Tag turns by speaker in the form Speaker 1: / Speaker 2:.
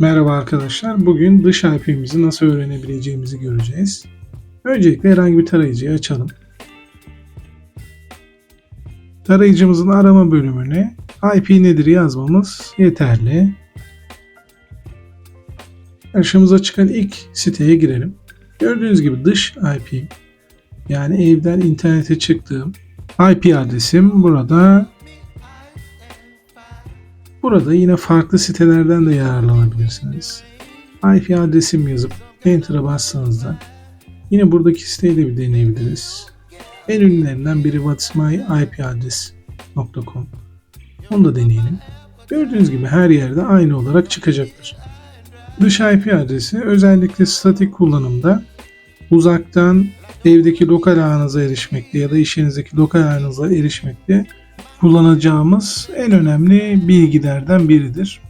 Speaker 1: Merhaba arkadaşlar. Bugün dış IP'mizi nasıl öğrenebileceğimizi göreceğiz. Öncelikle herhangi bir tarayıcıyı açalım. Tarayıcımızın arama bölümüne IP nedir yazmamız yeterli. Karşımıza çıkan ilk siteye girelim. Gördüğünüz gibi dış IP yani evden internete çıktığım IP adresim burada Burada yine farklı sitelerden de yararlanabilirsiniz. IP adresim yazıp Enter'a bastığınızda yine buradaki siteyi de bir deneyebiliriz. En ünlülerinden biri whatsmyipadress.com Onu da deneyelim. Gördüğünüz gibi her yerde aynı olarak çıkacaktır. Dış IP adresi özellikle statik kullanımda uzaktan evdeki lokal ağınıza erişmekte ya da işinizdeki lokal ağınıza erişmekte kullanacağımız en önemli bilgilerden biridir.